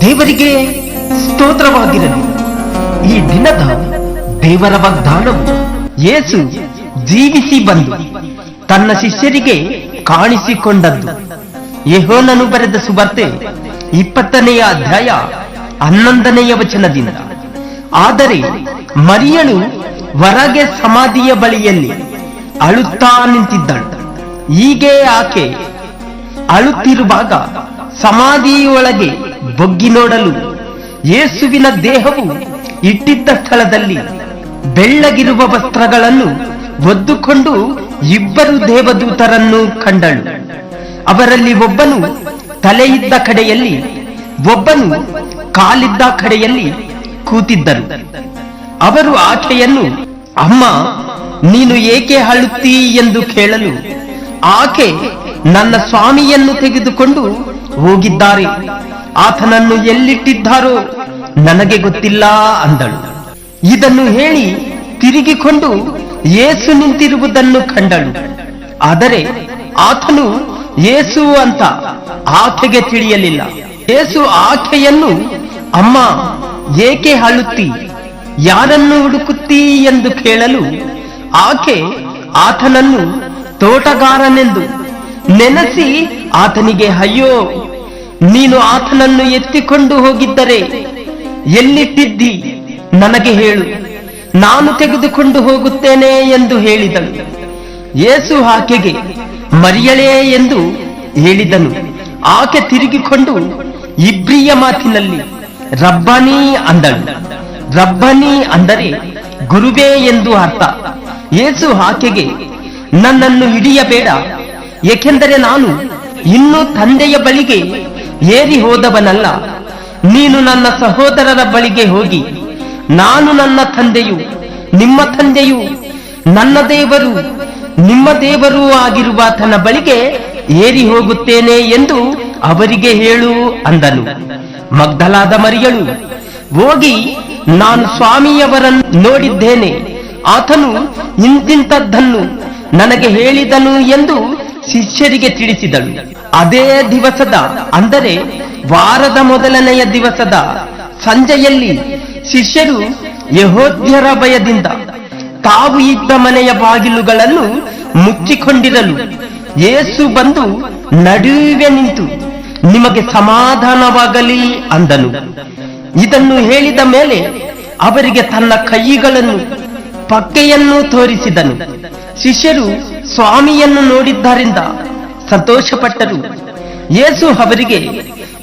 ದೇವರಿಗೆ ಸ್ತೋತ್ರವಾಗಿರಲಿ. ಈ ದಿನದ ದೇವರ ವಾಗ್ದಾನವು ಯೇಸು ಜೀವಿಸಿ ಬಂದು ತನ್ನ ಶಿಷ್ಯರಿಗೆ ಕಾಣಿಸಿಕೊಂಡದ್ದು. ಯಹೋನನು ಬರೆದ ಸುವಾರ್ತೆ ಇಪ್ಪತ್ತನೆಯ ಅಧ್ಯಾಯ ಹನ್ನೊಂದನೆಯ ವಚನದಿಂದ. ಆದರೆ ಮರಿಯಳು ಹೊರಗೆ ಸಮಾಧಿಯ ಬಳಿಯಲ್ಲಿ ಅಳುತ್ತಾ ನಿಂತಿದ್ದಳು. ಹೀಗೆ ಆಕೆ ಅಳುತ್ತಿರುವಾಗ ಸಮಾಧಿಯೊಳಗೆ ಬೊಗ್ಗಿ ನೋಡಲು ಯೇಸುವಿನ ದೇಹವು ಇಟ್ಟಿದ್ದ ಸ್ಥಳದಲ್ಲಿ ಬೆಳ್ಳಗಿರುವ ವಸ್ತ್ರಗಳನ್ನು ಒದ್ದುಕೊಂಡು ಇಬ್ಬರು ದೇವದೂತರನ್ನು ಕಂಡಳು. ಅವರಲ್ಲಿ ಒಬ್ಬನು ತಲೆಯಿದ್ದ ಕಡೆಯಲ್ಲಿ, ಒಬ್ಬನು ಕಾಲಿದ್ದ ಕಡೆಯಲ್ಲಿ ಕೂತಿದ್ದರು ಅವರು ಆಕೆಯನ್ನು, ಅಮ್ಮ ನೀನು ಏಕೆ ಅಳುತ್ತೀ ಎಂದು ಕೇಳಲು ಆಕೆ ನನ್ನ ಸ್ವಾಮಿಯನ್ನು ತೆಗೆದುಕೊಂಡು ಹೋಗಿದ್ದಾರೆ. ಆತನನ್ನು ಎಲ್ಲಿಟ್ಟಿದ್ದಾರೋ ನನಗೆ ಗೊತ್ತಿಲ್ಲ ಅಂದಳು. ಇದನ್ನು ಹೇಳಿ ತಿರುಗಿಕೊಂಡು ಏಸು ನಿಂತಿರುವುದನ್ನು ಕಂಡಳು. ಆದರೆ ಆತನು ಏಸು ಅಂತ ಆಕೆಗೆ ತಿಳಿಯಲಿಲ್ಲ. ಏಸು ಆಕೆಯನ್ನು, ಅಮ್ಮ, ಏಕೆ ಅಳುತ್ತಿ? ಯಾರನ್ನು ಹುಡುಕುತ್ತೀ? ಎಂದು ಕೇಳಲು ಆಕೆ ಆತನನ್ನು ತೋಟಗಾರನೆಂದು ನೆನೆಸಿ ಆತನಿಗೆ, ಅಯ್ಯೋ, ನೀನು ಆತನನ್ನು ಎತ್ತಿಕೊಂಡು ಹೋಗಿದ್ದರೆ ಎಲ್ಲಿಟ್ಟಿದ್ದಿ? ನನಗೆ ಹೇಳು. ನಾನು ತೆಗೆದುಕೊಂಡು ಹೋಗುತ್ತೇನೆ ಎಂದು ಹೇಳಿದಳು. ಯೇಸು ಆಕೆಗೆ, ಮರಿಯಳೇ ಎಂದು ಹೇಳಿದನು. ಆಕೆ ತಿರುಗಿಕೊಂಡು ಇಬ್ರಿಯ ಮಾತಿನಲ್ಲಿ, ರಬ್ಬನಿ ಅಂದಳು. ರಬ್ಬನಿ ಅಂದರೆ ಗುರುವೇ ಎಂದು ಅರ್ಥ. ಯೇಸು ಆಕೆಗೆ, ನನ್ನನ್ನು ಹಿಡಿಯಬೇಡ. ಏಕೆಂದರೆ ನಾನು ಇನ್ನೂ ತಂದೆಯ ಬಳಿಗೆ ಏರಿ ಹೋದವನಲ್ಲ. ನೀನು ನನ್ನ ಸಹೋದರರ ಬಳಿಗೆ ಹೋಗಿ, ನಾನು ನನ್ನ ತಂದೆಯು, ನಿಮ್ಮ ತಂದೆಯು, ನನ್ನ ದೇವರು, ನಿಮ್ಮ ದೇವರೂ ಆಗಿರುವ ತನ್ನ ಬಳಿಗೆ ಏರಿ ಹೋಗುತ್ತೇನೆ ಎಂದು ಅವರಿಗೆ ಹೇಳು ಅಂದನು. ಮಗ್ಧಲಾದ ಮರಿಯಳು, ಹೋಗಿ, ನಾನು ಸ್ವಾಮಿಯವರನ್ನು ನೋಡಿದ್ದೇನೆ. ಆತನು ಇಂತಿಂತದ್ದನ್ನು ನನಗೆ ಹೇಳಿದನು ಎಂದು ಶಿಷ್ಯರಿಗೆ ತಿಳಿಸಿದಳು. ಅದೇ ದಿವಸದ, ಅಂದರೆ ವಾರದ ಮೊದಲನೆಯ ದಿವಸದ ಸಂಜೆಯಲ್ಲಿ ಶಿಷ್ಯರು ಯಹೋದ್ಯರ ಭಯದಿಂದ ತಾವು ಇದ್ದ ಮನೆಯ ಬಾಗಿಲುಗಳನ್ನು ಮುಚ್ಚಿಕೊಂಡಿರಲು ಏಸು ಬಂದು ನಡುವೆ ನಿಂತು, ನಿಮಗೆ ಸಮಾಧಾನವಾಗಲಿ ಅಂದನು. ಇದನ್ನು ಹೇಳಿದ ಮೇಲೆ ಅವರಿಗೆ ತನ್ನ ಕೈಗಳನ್ನು ಪಕ್ಕೆಯನ್ನು ತೋರಿಸಿದನು. ಶಿಷ್ಯರು ಸ್ವಾಮಿಯನ್ನು ನೋಡಿದ್ದರಿಂದ ಸಂತೋಷಪಟ್ಟರು. ಯೇಸು ಅವರಿಗೆ,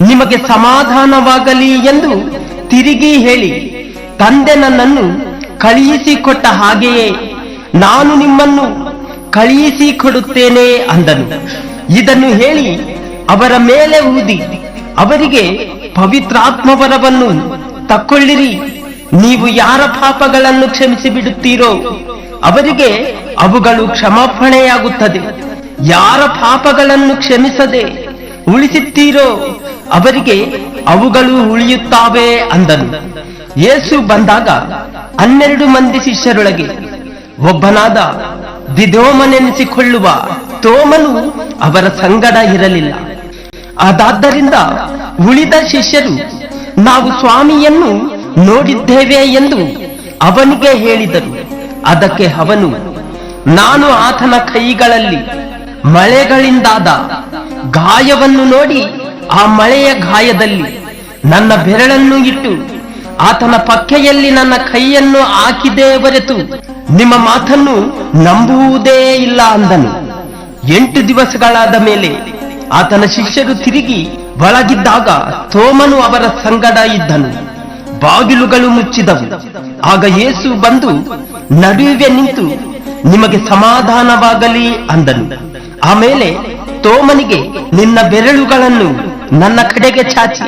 ನಿಮಗೆ ಸಮಾಧಾನವಾಗಲಿ ಎಂದು ತಿರುಗಿ ಹೇಳಿ, ತಂದೆ ನನ್ನನ್ನು ಕಳುಹಿಸಿಕೊಟ್ಟ ಹಾಗೆಯೇ ನಾನು ನಿಮ್ಮನ್ನು ಕಳುಹಿಸಿ ಕೊಡುತ್ತೇನೆ ಅಂದನು. ಇದನ್ನು ಹೇಳಿ ಅವರ ಮೇಲೆ ಊದಿ, ಅವರಿಗೆ ಪವಿತ್ರಾತ್ಮವರವನ್ನು ತಕ್ಕೊಳ್ಳಿರಿ. ನೀವು ಯಾರ ಪಾಪಗಳನ್ನು ಕ್ಷಮಿಸಿ ಬಿಡುತ್ತೀರೋ ಅವರಿಗೆ ಅವುಗಳು ಕ್ಷಮಾಪಣೆಯಾಗುತ್ತದೆ. ಯಾರ ಪಾಪಗಳನ್ನು ಕ್ಷಮಿಸದೆ ಉಳಿಸುತ್ತೀರೋ ಅವರಿಗೆ ಅವುಗಳು ಉಳಿಯುತ್ತಾವೆ ಅಂದನು. ಯೇಸು ಬಂದಾಗ ಹನ್ನೆರಡು ಮಂದಿ ಶಿಷ್ಯರೊಳಗೆ, ಒಬ್ಬನಾದ ದಿದೋಮನೆನಿಸಿಕೊಳ್ಳುವ ತೋಮನು ಅವರ ಸಂಗಡ ಇರಲಿಲ್ಲ. ಅದಾದ್ದರಿಂದ ಉಳಿದ ಶಿಷ್ಯರು, ನಾವು ಸ್ವಾಮಿಯನ್ನು ನೋಡಿದ್ದೇವೆ ಎಂದು ಅವನಿಗೆ ಹೇಳಿದರು. ಅದಕ್ಕೆ ಅವನು, ನಾನು ಆತನ ಕೈಗಳಲ್ಲಿ ಮಳೆಗಳಿಂದಾದ ಗಾಯವನ್ನು ನೋಡಿ, ಆ ಮಳೆಯ ಗಾಯದಲ್ಲಿ ನನ್ನ ಬೆರಳನ್ನು ಇಟ್ಟು, ಆತನ ಪಕ್ಕೆಯಲ್ಲಿ ನನ್ನ ಕೈಯನ್ನು ಹಾಕಿದೆ ಹೊರತು ನಿಮ್ಮ ಮಾತನ್ನು ನಂಬುವುದೇ ಇಲ್ಲ ಅಂದನು. ಎಂಟು ದಿವಸಗಳಾದ ಮೇಲೆ ಆತನ ಶಿಷ್ಯರು ತಿರುಗಿ ಒಳಗಿದ್ದಾಗ ತೋಮನು ಅವರ ಸಂಗಡ ಇದ್ದನು. ಬಾಗಿಲುಗಳು ಮುಚ್ಚಿದವು. ಆಗ ಯೇಸು ಬಂದು, ನಡುವೆ ನಿಂತು ನಿಮಗೆ ಸಮಾಧಾನವಾಗಲಿ ಅಂದನು. ಆಮೇಲೆ ತೋಮನಿಗೆ, ನಿನ್ನ ಬೆರಳುಗಳನ್ನು ನನ್ನ ಕಡೆಗೆ ಚಾಚಿ,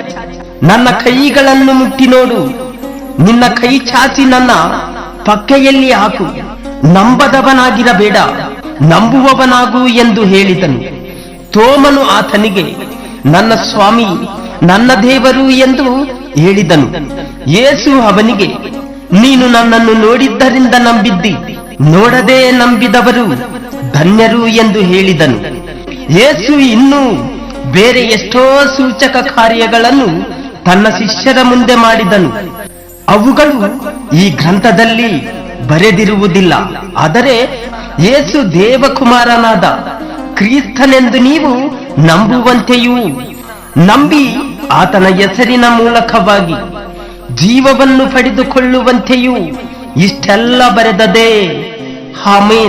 ನನ್ನ ಕೈಗಳನ್ನು ಮುಟ್ಟಿ ನೋಡು. ನಿನ್ನ ಕೈ ಚಾಚಿ ನನ್ನ ಪಕ್ಕೆಯಲ್ಲಿ ಹಾಕು. ನಂಬದವನಾಗಿರಬೇಡ, ನಂಬುವವನಾಗು ಎಂದು ಹೇಳಿದನು. ತೋಮನು ಆತನಿಗೆ, ನನ್ನ ಸ್ವಾಮಿ, ನನ್ನ ದೇವರು ಎಂದು ಹೇಳಿದನು. ಯೇಸು ಅವನಿಗೆ, ನೀನು ನನ್ನನ್ನು ನೋಡಿದ್ದರಿಂದ ನಂಬಿದ್ದಿ, ನೋಡದೆ ನಂಬಿದವರು ಧನ್ಯರು ಎಂದು ಹೇಳಿದನು. ಯೇಸು ಇನ್ನೂ ಬೇರೆ ಎಷ್ಟೋ ಸೂಚಕ ಕಾರ್ಯಗಳನ್ನು ತನ್ನ ಶಿಷ್ಯರ ಮುಂದೆ ಮಾಡಿದನು. ಅವುಗಳು ಈ ಗ್ರಂಥದಲ್ಲಿ ಬರೆದಿರುವುದಿಲ್ಲ. ಆದರೆ ಯೇಸು ದೇವಕುಮಾರನಾದ ಕ್ರಿಸ್ತನೆಂದು ನೀವು ನಂಬುವಂತೆಯೂ ನಂಬಿ ಆತನ ಹೆಸರಿನ ಮೂಲಕವಾಗಿ ಜೀವವನ್ನು ಪಡೆದುಕೊಳ್ಳುವಂತೆಯೂ ಇಷ್ಟೆಲ್ಲ ಬರೆದದೆ. ಆಮೇನ್.